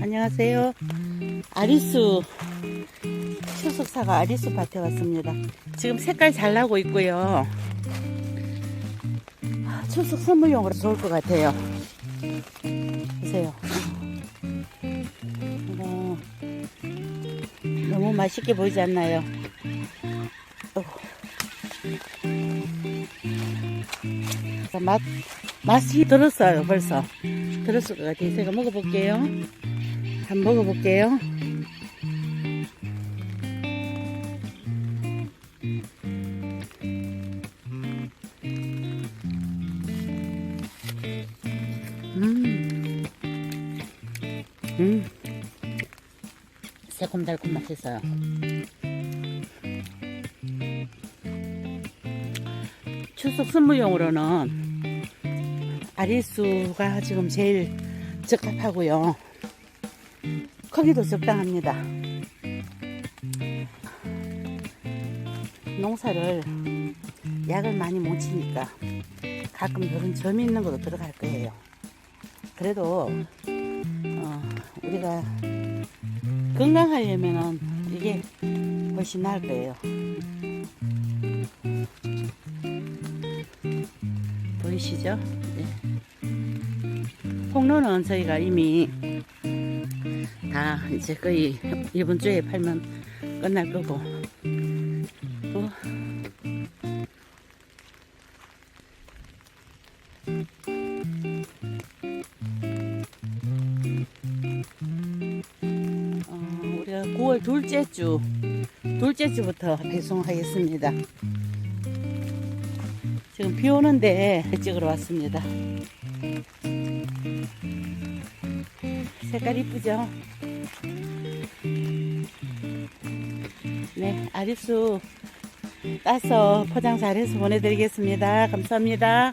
안녕하세요. 아리수 추석사가 아리수 밭에 왔습니다. 지금 색깔 잘 나고 있고요. 아, 추석 선물용으로 좋을 것 같아요. 보세요. 어, 너무 맛있게 보이지 않나요? 어. 맛, 맛이 들었어요, 벌써. 들었을 것 같아요. 제가 먹어볼게요. 한번 먹어볼게요. 음. 음. 새콤달콤 맛있어요. 추석 선물용으로는 아리수가 지금 제일 적합하고요. 크기도 적당합니다. 농사를 약을 많이 못 치니까 가끔 이런 점이 있는 것도 들어갈 거예요. 그래도 어, 우리가 건강하려면은 이게 훨씬 나을 거예요. 보이시죠? 네. 홍로는 저희가 이미 다 이제 거의 이번 주에 팔면 끝날 거고 또 어, 우리가 9월 둘째 주 둘째 주부터 배송하겠습니다. 지금 비 오는데 찍으러 왔습니다. 색깔 이쁘죠? 네, 아리수 따서 포장 잘해서 보내드리겠습니다. 감사합니다.